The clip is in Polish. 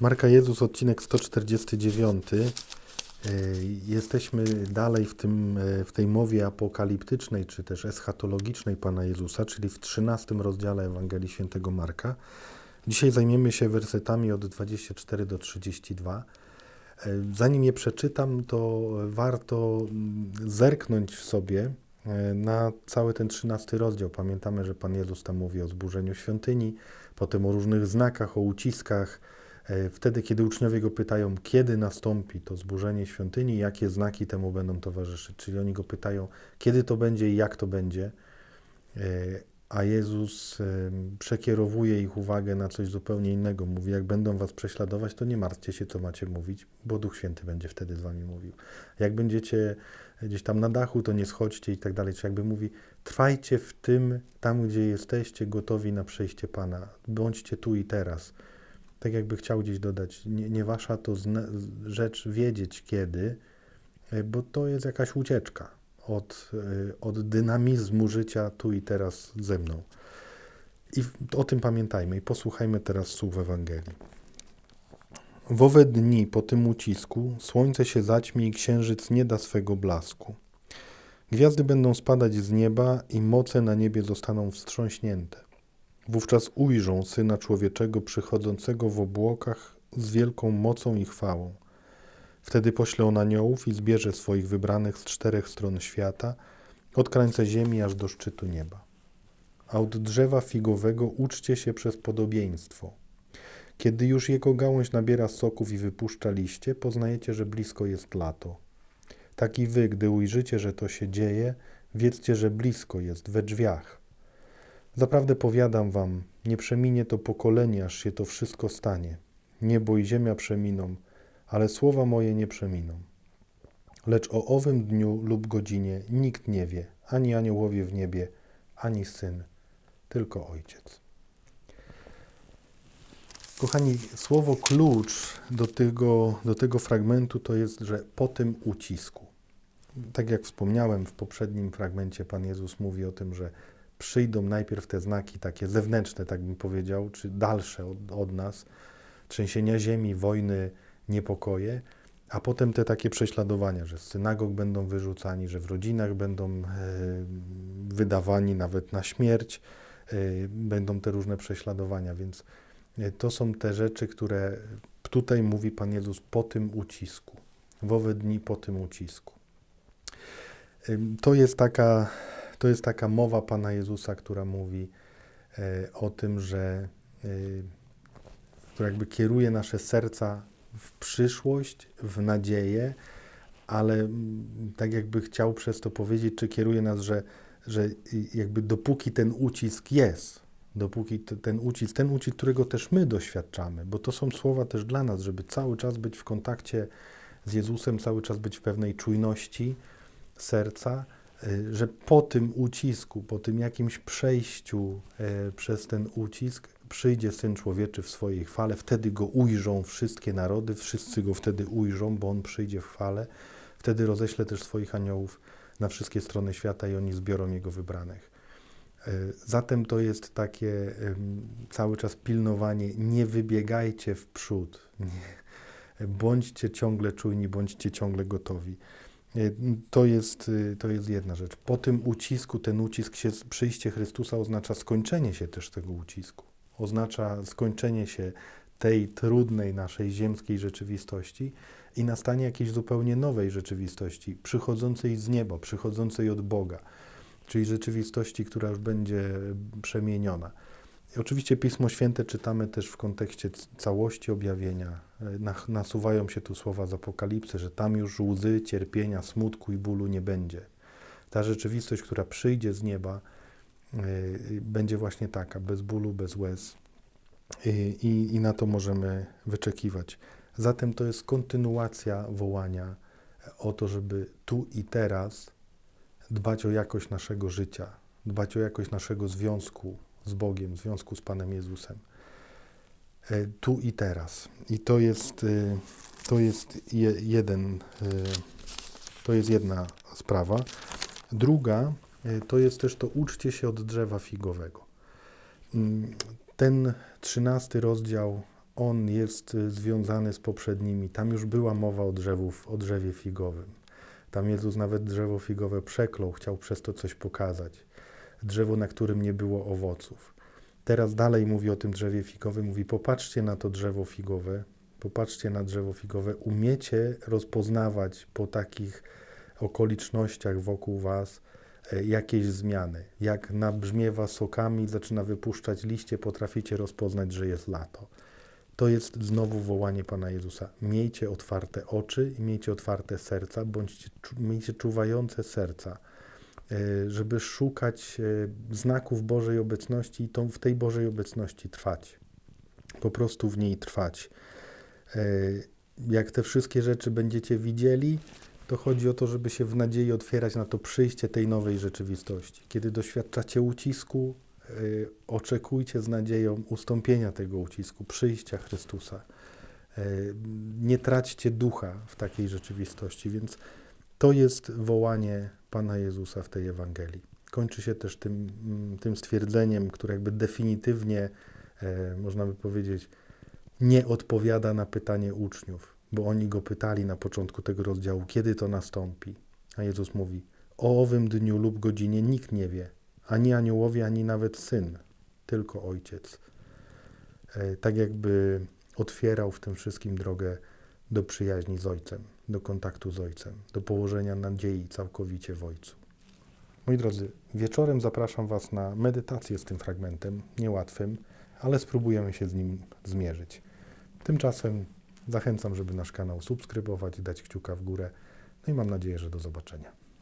Marka Jezus, odcinek 149. E, Jesteśmy dalej w, tym, e, w tej mowie apokaliptycznej, czy też eschatologicznej Pana Jezusa, czyli w 13 rozdziale Ewangelii Świętego Marka. Dzisiaj zajmiemy się wersetami od 24 do 32. E, Zanim je przeczytam, to warto mm, zerknąć sobie e, na cały ten 13 rozdział. Pamiętamy, że Pan Jezus tam mówi o zburzeniu świątyni, potem o różnych znakach, o uciskach. E, Wtedy, kiedy uczniowie go pytają, kiedy nastąpi to zburzenie świątyni, jakie znaki temu będą towarzyszyć. Czyli oni go pytają, kiedy to będzie i jak to będzie. E, A Jezus przekierowuje ich uwagę na coś zupełnie innego. Mówi, jak będą was prześladować, to nie martwcie się, co macie mówić, bo Duch Święty będzie wtedy z wami mówił. Jak będziecie gdzieś tam na dachu, to nie schodźcie i tak dalej. Czy jakby mówi, trwajcie w tym, tam gdzie jesteście, gotowi na przyjście Pana. Bądźcie tu i teraz. Tak jakby chciał gdzieś dodać, nie, nie wasza to rzecz wiedzieć kiedy, e, bo to jest jakaś ucieczka od, e, od dynamizmu życia tu i teraz ze mną. I o tym pamiętajmy i posłuchajmy teraz słów Ewangelii. W owe dni po tym ucisku słońce się zaćmi i księżyc nie da swego blasku. Gwiazdy będą spadać z nieba i moce na niebie zostaną wstrząśnięte. Wówczas ujrzą Syna Człowieczego przychodzącego w obłokach z wielką mocą i chwałą. Wtedy pośle on aniołów i zbierze swoich wybranych z czterech stron świata, od krańca ziemi aż do szczytu nieba. A od drzewa figowego uczcie się przez podobieństwo. Kiedy już jego gałąź nabiera soków i wypuszcza liście, poznajecie, że blisko jest lato. Tak i wy, gdy ujrzycie, że to się dzieje, wiedzcie, że blisko jest we drzwiach. Zaprawdę powiadam wam, nie przeminie to pokolenie, aż się to wszystko stanie. Niebo i ziemia przeminą, ale słowa moje nie przeminą. Lecz o owym dniu lub godzinie nikt nie wie, ani aniołowie w niebie, ani syn, tylko ojciec. Kochani, słowo klucz do tego, do tego fragmentu to jest, że po tym ucisku. Tak jak wspomniałem w poprzednim fragmencie, Pan Jezus mówi o tym, że przyjdą najpierw te znaki takie zewnętrzne, tak bym powiedział, czy dalsze od, od nas, trzęsienia ziemi, wojny, niepokoje, a potem te takie prześladowania, że z synagog będą wyrzucani, że w rodzinach będą e, wydawani nawet na śmierć, e, będą te różne prześladowania, więc e, to są te rzeczy, które tutaj mówi Pan Jezus po tym ucisku, w owe dni po tym ucisku. Ym, To jest taka to jest taka mowa Pana Jezusa, która mówi e, o tym, że e, która jakby kieruje nasze serca w przyszłość, w nadzieję, ale tak jakby chciał przez to powiedzieć, czy kieruje nas, że, że jakby dopóki ten ucisk jest, dopóki ten ucisk, ten ucisk, którego też my doświadczamy, bo to są słowa też dla nas, żeby cały czas być w kontakcie z Jezusem, cały czas być w pewnej czujności serca, że po tym ucisku, po tym jakimś przejściu e, przez ten ucisk, przyjdzie Syn Człowieczy w swojej chwale, wtedy go ujrzą wszystkie narody, wszyscy go wtedy ujrzą, bo on przyjdzie w chwale, wtedy roześle też swoich aniołów na wszystkie strony świata i oni zbiorą jego wybranych. E, Zatem to jest takie cały czas pilnowanie, nie wybiegajcie w przód, nie. bądźcie ciągle czujni, bądźcie ciągle gotowi. E, To jest, y, to jest jedna rzecz. Po tym ucisku, ten ucisk się, przyjście Chrystusa oznacza skończenie się też tego ucisku. Oznacza skończenie się tej trudnej naszej ziemskiej rzeczywistości i nastanie jakiejś zupełnie nowej rzeczywistości, przychodzącej z nieba, przychodzącej od Boga, czyli rzeczywistości, która już będzie przemieniona. Oczywiście Pismo Święte czytamy też w kontekście całości objawienia. E, Nasuwają się tu słowa z Apokalipsy, że tam już łzy, cierpienia, smutku i bólu nie będzie. Ta rzeczywistość, która przyjdzie z nieba, e, będzie właśnie taka, bez bólu, bez łez. I, i, I na to możemy wyczekiwać. Zatem to jest kontynuacja wołania o to, żeby tu i teraz dbać o jakość naszego życia, dbać o jakość naszego związku z Bogiem, związku z Panem Jezusem. E, Tu i teraz. I to jest, e, to jest je, jeden, e, to jest jedna sprawa. Druga to jest też to uczcie się od drzewa figowego. Mm, Ten trzynasty rozdział on jest związany z poprzednimi. Tam już była mowa o, drzewów, o drzewie figowym. Tam Jezus nawet drzewo figowe przeklął, chciał przez to coś pokazać. Drzewo, na którym nie było owoców. Teraz dalej mówi o tym drzewie figowym, mówi popatrzcie na to drzewo figowe, popatrzcie na drzewo figowe, umiecie rozpoznawać po takich okolicznościach wokół was e, jakieś zmiany. Jak nabrzmiewa sokami, zaczyna wypuszczać liście, potraficie rozpoznać, że jest lato. To jest znowu wołanie Pana Jezusa. Miejcie otwarte oczy i miejcie otwarte serca, bądźcie, miejcie czuwające serca, żeby szukać e, znaków Bożej obecności i tą, w tej Bożej obecności trwać. Po prostu w niej trwać. E, Jak te wszystkie rzeczy będziecie widzieli, to chodzi o to, żeby się w nadziei otwierać na to przyjście tej nowej rzeczywistości. Kiedy doświadczacie ucisku, oczekujcie z nadzieją ustąpienia tego ucisku, przyjścia Chrystusa. Nie traćcie ducha w takiej rzeczywistości, więc to jest wołanie Pana Jezusa w tej Ewangelii. Kończy się też tym, mm, tym stwierdzeniem, które jakby definitywnie, e, można by powiedzieć, nie odpowiada na pytanie uczniów, bo oni go pytali na początku tego rozdziału, kiedy to nastąpi. A Jezus mówi: O owym dniu lub godzinie nikt nie wie, ani aniołowie, ani nawet syn, tylko ojciec. E, Tak jakby otwierał w tym wszystkim drogę do przyjaźni z ojcem, do kontaktu z ojcem, do położenia nadziei całkowicie w ojcu. Moi drodzy, wieczorem zapraszam Was na medytację z tym fragmentem, niełatwym, ale spróbujemy się z nim zmierzyć. Tymczasem zachęcam, żeby nasz kanał subskrybować, dać kciuka w górę. No i mam nadzieję, że do zobaczenia.